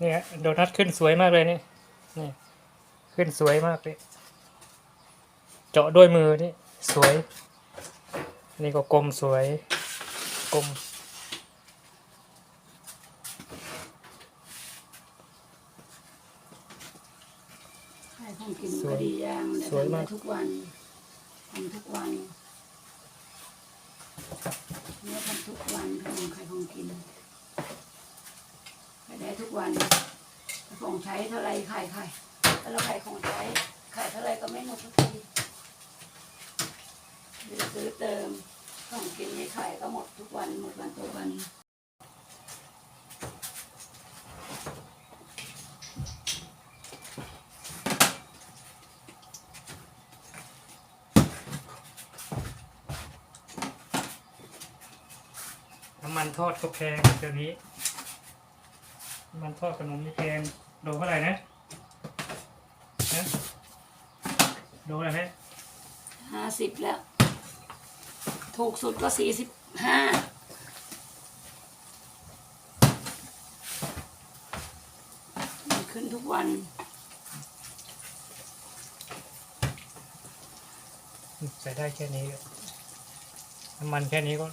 เนี่ยโดนัทขึ้นสวยมากเลยนี่นี่ขึ้นสวยมากเลยเจาะด้วยมือนี่สวย นี่ก็กลมสวยกลมให้ของกินก็ดีอย่างแต่ทำได้ทุกวันทำทุกวันเนี่ยทำทุกวันขนมไข่ของกินขายได้ ทุกวันของใช้เท่าไรขายขายแล้วเราขายของใช้ขายเท่าไรก็ไม่หมดทุกทีหรือซื้อเติมของกินนี่ขายก็หมดทุกวันหมดวันต่อวันน้ำมันทอดก็แพงเดี๋ยวนี้ มันทอดขนมนี่แพงโลเท่าไหร่นะนะโลอะไรไหมห้าสิบแล้ว ถูกสุดก็สี่สิบห้ามันขึ้นทุกวัน ใส่ได้แค่นี้ก็น้ำมันแค่นี้ก็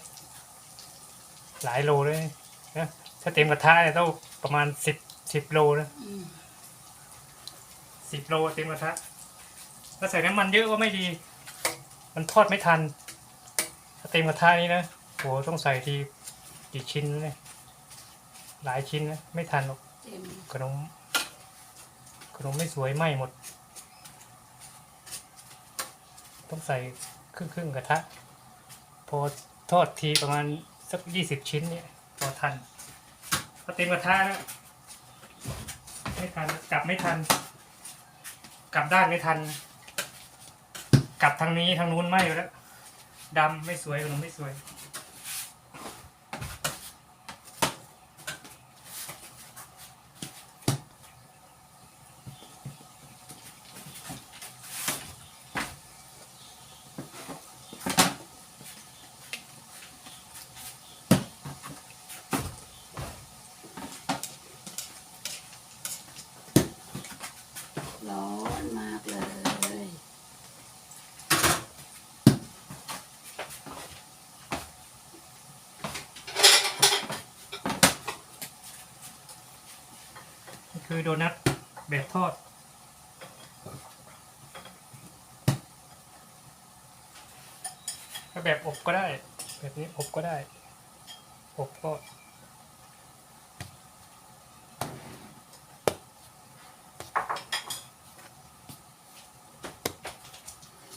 หลายโลเลยนะถ้าเต็มกระทะเนี่ยต้อง ประมาณสิบสิบโลนะอืมสิบโลเต็มกระทะถ้าใส่น้ำมันเยอะก็ไม่ดี มันทอดไม่ทัน ถ้าเต็มกระทะนี้นะโหต้องใส่ทีกี่ชิ้นนะเนี่ยหลายชิ้นนะไม่ทันหรอกเต็มขนมขนมไม่สวยไหมหมด ต้องใส่ครึ่งครึ่งๆกระทะ พอทอดทีประมาณสักยี่สิบชิ้นเนี่ยพอทัน พอเต็มกระทะแล้วไม่ทันกลับไม่ทัน กลับด้านไม่ทัน กลับทางนี้ทางนู้นไหมอยู่แล้วดำไม่สวยขนมไม่สวย ร้อนมากเลย นี่ คือโดนัทแบบทอด ถ้าแบบอบก็ได้ แบบนี้อบก็ได้ อบก็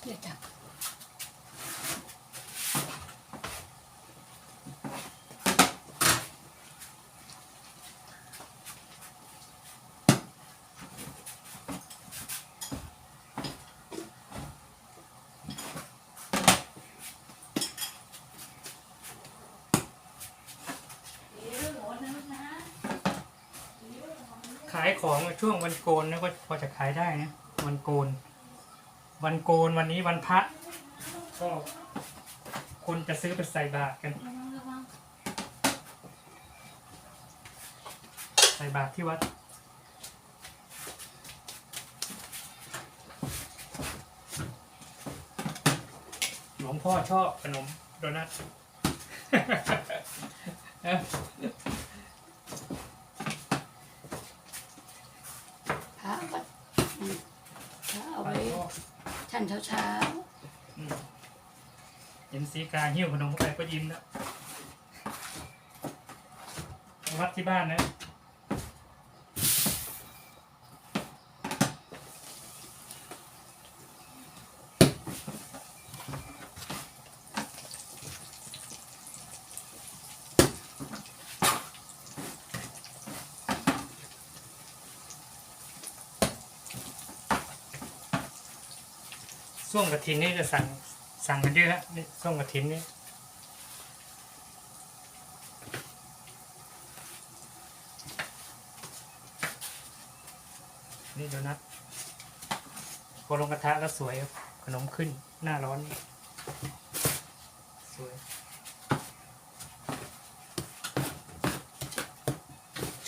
เดี๋ยวจับ ขายของช่วงวันโกนนะก็พอจะขายได้นะวันโกน วันโกนวันนี้วันพระก็คนจะซื้อไปใส่บาตรกัน ใส่บาตรที่วัดหลวงพ่อชอบขนมโดนัท เอ้ย พระวัดอืมพระเอาไว้ หลวงพ่อ ฉัน เช้าเช้าเห็นสีกาหิ้วขนมเข้าไปก็ยิ้มแล้ววัดที่บ้านนะ ช่วงกระถินนี่จะสั่งสั่งกันเยอะฮะนี่ช่วงกระถินนี่นี่โดนัทพอลงกระทะแล้วสวยครับขนมขึ้นหน้าร้อน สวย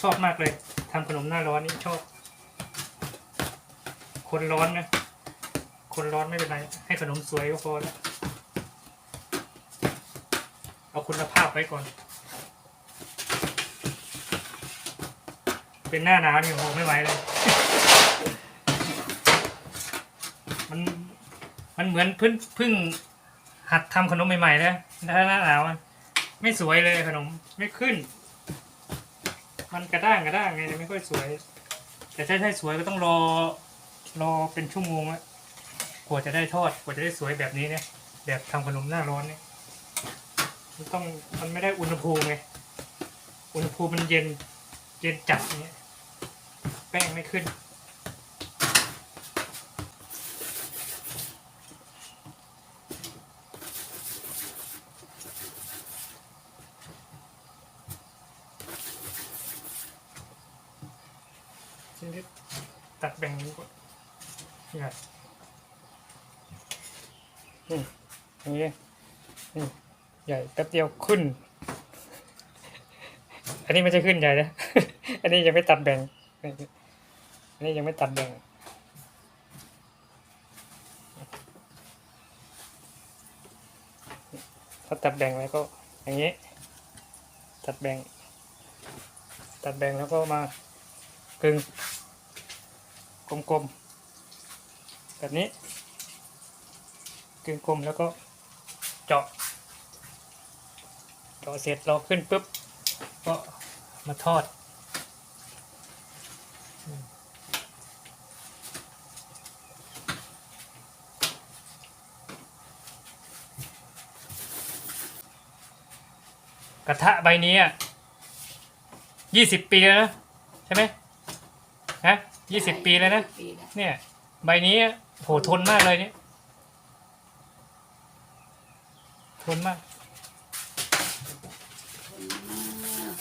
ชอบมากเลยทำขนมหน้าร้อนนี่ชอบ คนร้อนนะ คนร้อนไม่เป็นไร ให้ขนมสวยก็พอแล้ว เอาคุณภาพไว้ก่อน เป็นหน้าหนาวนี่โอ้โหไม่ไหวเลย มันมันเหมือนพิ่งพิ่งหัดทำขนมใหม่ๆนะถ้าหน้าหนาวอะไม่สวยเลยขนมไม่ขึ้น มันกระด้างกระด้างไงไม่ค่อยสวย แต่ถ้าให้สวยก็ต้องรอรอเป็นชั่วโมงอะ กว่าจะได้ทอดกว่าจะได้สวยแบบนี้เนี่ยแบบทำขนมหน้าร้อนเนี่ยมันต้องมันไม่ได้อุณหภูมิไงอุณหภูมิมันเย็นเย็นจัดเงี้ยแป้งไม่ขึ้นชิ้นที่ตัดแบ่ง นี้ก่อนนี่ครับนี่อย่างนี้นี่ใหญ่แป๊บเดียวขึ้น อันนี้ไม่ใช่ขึ้นใหญ่นะ อันนี้ยังไม่ตัดแบ่ง อันนี้ยังไม่ตัดแบ่งถ้าตัดแบ่งแล้วก็อย่างนี้ ตัดแบ่ง ตัดแบ่งแล้วก็มากึ่งกลมๆแบบนี้ กึ่งกลมแล้วก็เจาะ เจาะเสร็จเราขึ้นปุ๊บ ก็มาทอดอืมกระทะใบนี้อะยี่สิบปีแล้วนะ ใช่ไหมฮะยี่สิบปีแล้วนะปีแล้วเนี่ย ใบนี้โหทนมากเลยเนี่ย ทนมากคนมาก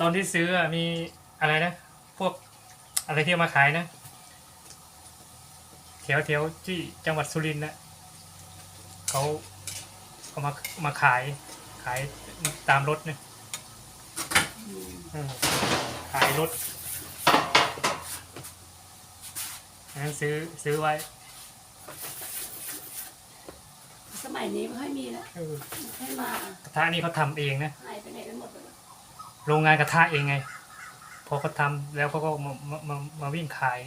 ตอนที่ซื้ออะมีอะไรนะ พวกอะไรที่เอามาขายนะแถวแถวที่จังหวัดสุรินทร์นะเขาเอามามาขายขายตามรถเนี่ยอืมอืมขายรถงั้นซื้อซื้อไว้ สมัยนี้ไม่ค่อยมีแล้วเออไม่ค่อยมากระทะนี่เขาทำเองนะ หายไปไหนกันหมดเลยโรงงานกระทะเองไง พอเขาทำแล้วเขาก็มามามามาวิ่งขาย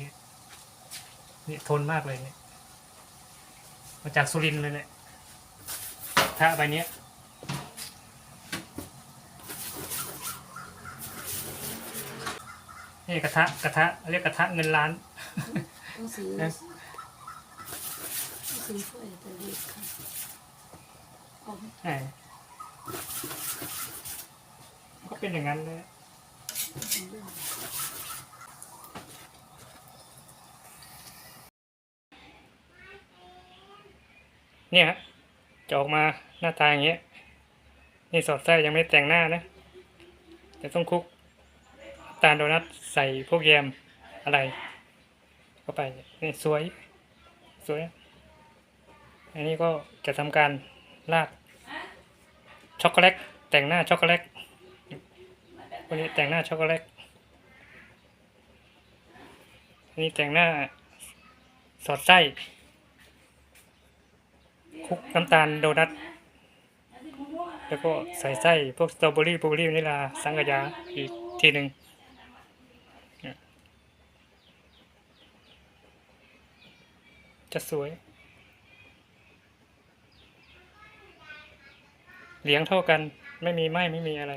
นี่ทนมากเลยเนี่ย มาจากสุรินทร์เลยเนี่ยกระทะใบเนี้ยนี่กระทะกระทะเรียกกระทะเงินล้าน ต้องซื้อนะ ต้องซื้อถ้วยแต่เล็กค่ะเอา ใช่ก็เป็นอย่างนั้นเลยเนี่ยจะออกมาหน้าตาอย่างเงี้ย นี่สอดไส้ยังไม่แต่งหน้านะ แต่ต้องคุกตาลโดนัทใส่พวกแยมอะไร เข้าไปนี่สวย สวย อันนี้ก็จะทำการ ราดช็อกโกแลตแต่งหน้าช็อกโกแลตวันนี้แต่งหน้าช็อกโกแลตอันนี้แต่งหน้าสอดไส้คุกน้ำตาลโดนัทแล้วก็ใส่ไส้พวกสตรอเบอรี่บลูเบอรี่วานิลาสังกะยาอีกทีหนึ่งจะสวย เลี้ยงเท่ากัน ไม่มีไหมไม่มีอะไร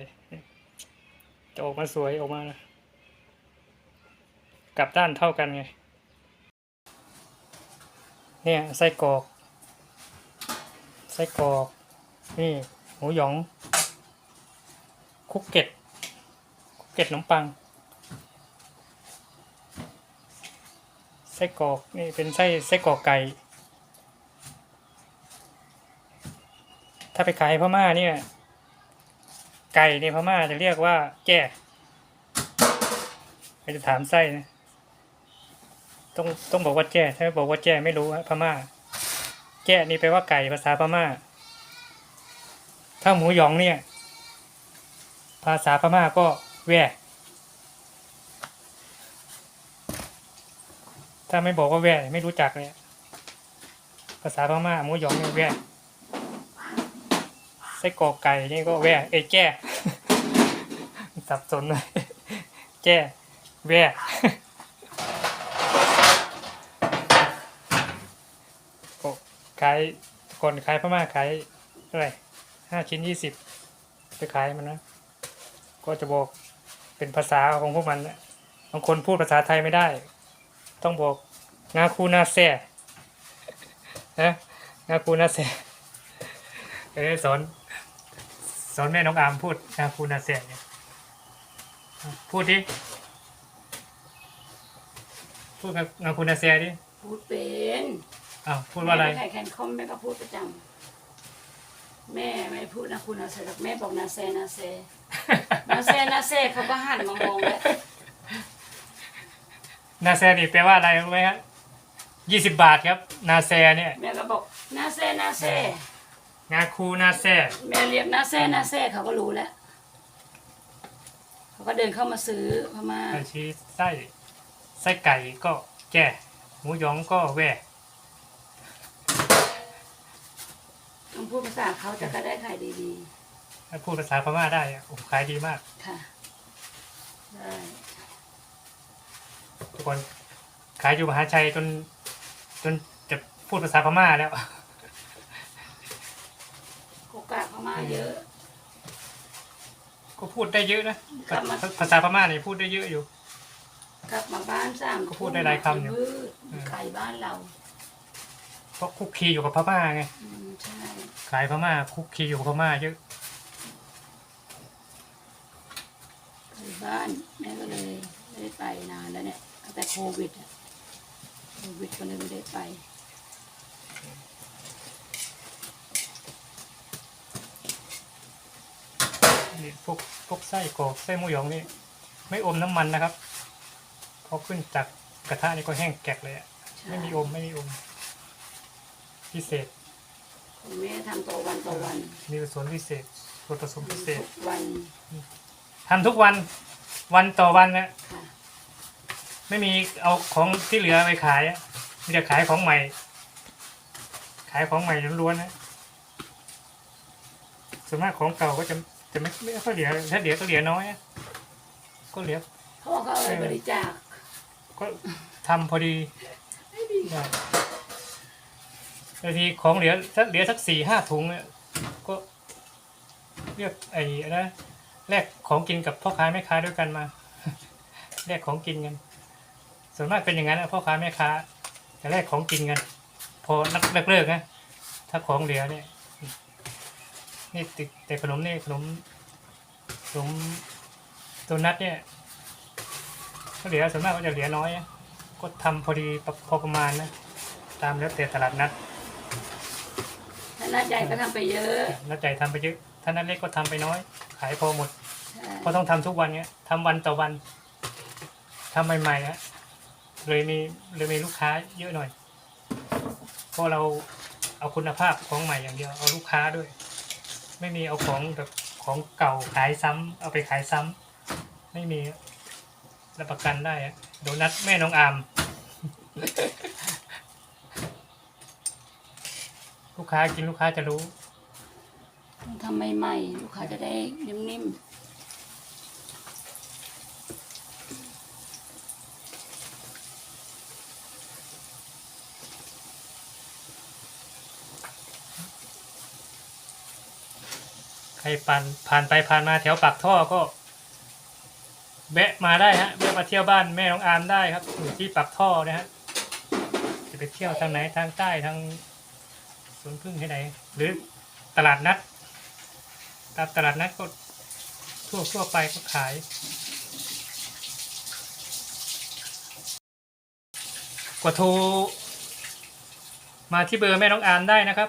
จะออกมาสวยออกมากลับด้านเท่ากันไง เนี่ยไส้กรอกไส้กรอกนี่หมูหยอง คุกเก็ตคุกเก็ตขนมปังไส้กรอกนี่เป็นไส้ไส้กรอกไก่ ถ้าไปขายพม่าเนี่ย ไก่ในพม่าจะเรียกว่าแจ้ใครจะถามไส้นะต้องต้องบอกว่าแจ้ถ้าไม่บอกว่าแจ้ไม่รู้ฮะพม่า แจ้นี่แปลว่าไก่ภาษาพม่า ถ้าหมูหยองเนี่ย ภาษาพม่าก็แว่ถ้าไม่บอกว่าแว่ไม่รู้จักเนี่ยภาษาพม่าหมูหยองเนี่ยแว่ ไส้กรอกไก่นี่ก็แว่เอ้ยแจ้สับสนเลยแจ้แว่ก็ขายก่นขายพม่าขายเท่าไรห้าชิ้นยี่สิบไปขายมันนะ ก็จะบอกเป็นภาษาของพวกมันนะบางคนพูดภาษาไทยไม่ได้ ต้องบอกงาคูนาแซ่นะงาคูนาแซ่เออสอน สอนแม่น้องอามพูดงาคูนาแซ่เนี่ยพูดดิ พูดงาคูนาแซ่ดิพูดเป็นอ้าวพูดว่าอะไร แม่ใครแคนคอมแม่ก็พูดประจำแม่ไม่พูดนะคุณนาเซหรอกแม่บอกนาเซนาเซนาเซนาเซเขาก็หันมามองแล้วนาแซนี่แปลว่าอะไรรู้ไหมครับยี่สิบบาทครับ นาแซเนี่ย แม่ก็บอกนาเซนาเซ งาคูนาแซแม่เรียกนาเซนาเซเขาก็รู้แล้ว เขาก็เดินเข้ามาซื้อพม่าไอชีไส้ไส้ไก่ก็แก่หมูหยองก็แว่ต้องพูดภาษาเขาจะก็ได้ขายดีถ้าพูดภาษาพม่าได้อะโอ้ขายดีมาก ๆค่ะ ได้ ทุกคนขายอยู่มหาชัยจน จนจะพูดภาษาพม่าแล้วโอ กาสพม่าเยอะ ก็พูดได้เยอะนะครับภาษาพม่าเนี่ยพูดได้เยอะอยู่ กลับมาบ้านสามก็พูดได้หลายคำอยู่มืดไก่บ้านเราเพราะคุกคีอยู่กับพม่าไงอืมใช่ขายพม่าคุกคีอยู่กับพม่าเยอะไปบ้านแม่ก็เลยไม่ได้ไปนานแล้วเนี่ยตั้งแต่โควิดอะโควิดก็เลยไม่ได้ไป นี่พวกพวกไส้กรอกไส้หมูหยองนี่ไม่อมน้ำมันนะครับพอขึ้นจากกระทะนี่ก็แห้งแกกเลยอะใช่ไม่มีอมไม่มีอม พิเศษของแม่ทำต่อวันต่อวันมีส่วนพิเศษส่วนผสมพิเศษทุกวันทำทุกวันวันต่อวันนะค่ะไม่มีเอาของที่เหลือไปขายอะมีแต่ขายของใหม่ ขายของใหม่ล้วนๆนะส่วนมากของเก่าก็จะ จะไม่ไม่ค่อยเหลือถ้าเหลือก็เหลือน้อยอะก็เหลือเพราะว่าเขาเอาไปบริจาคก็ทำพอดีได้บางทีของเหลือถ้าเหลือสักสี่ห้าถุงเนี่ยก็เรียกไอ้อะไรนะแลกของกินกับพ่อค้าแม่ค้าด้วยกันมา แลกของกินกันส่วนมากเป็นอย่างนั้นนะพ่อค้าแม่ค้าจะแลกของกินกัน พอนักเลิกเลิกนะถ้าของเหลือเนี่ย นี่ติดแต่ขนมนี่ขนมขนมโดนัทเนี่ยก็เหลือส่วนมากก็จะเหลือน้อยนะก็ทำพอดีพอประมาณนะ ตามแล้วแต่ตลาดนัดถ้านัดใหญ่ก็ทำไปเยอะนัดใหญ่ทำไปเยอะ ถ้านัดเล็กก็ทำไปน้อย ขายพอหมดใช่เพราะต้องทำทุกวันเนี้ยทำวันต่อวันทำใหม่ๆฮะเลยมีเลยมีลูกค้าเยอะหน่อยเพราะเราเอาคุณภาพของใหม่อย่างเดียว เอาลูกค้าด้วย ไม่มีเอาของแบบของเก่าขายซ้ำเอาไปขายซ้ำไม่มีรับประกันได้โดนัทแม่น้องอามลูกค้ากินลูกค้าจะรู้ทำใหม่ๆลูกค้าจะได้นิ่มๆ รผ่านผ่านไปผ่านมาแถวปากท่อก็แวะมาได้ฮะแวะมาเที่ยวบ้านแม่น้องอามได้ครับอยู่ที่ปากท่อนะฮะจะไปเที่ยวทางไหนทางใต้ทางสวนพึ่งที่ไหนหรือตลาดนัดตามตลาดนัดก็ทั่วทั่วไปก็ขายกดโทรมาที่เบอร์แม่น้องอามได้นะครับ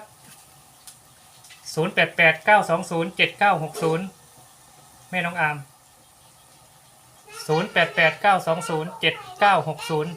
ศูนย์แปดแปดเก้าสองศูนย์เจ็ดเก้าหกศูนย์แม่น้องอามศูนย์แปดแปดเก้าสองศูนย์เจ็ดเก้าหกศูนย์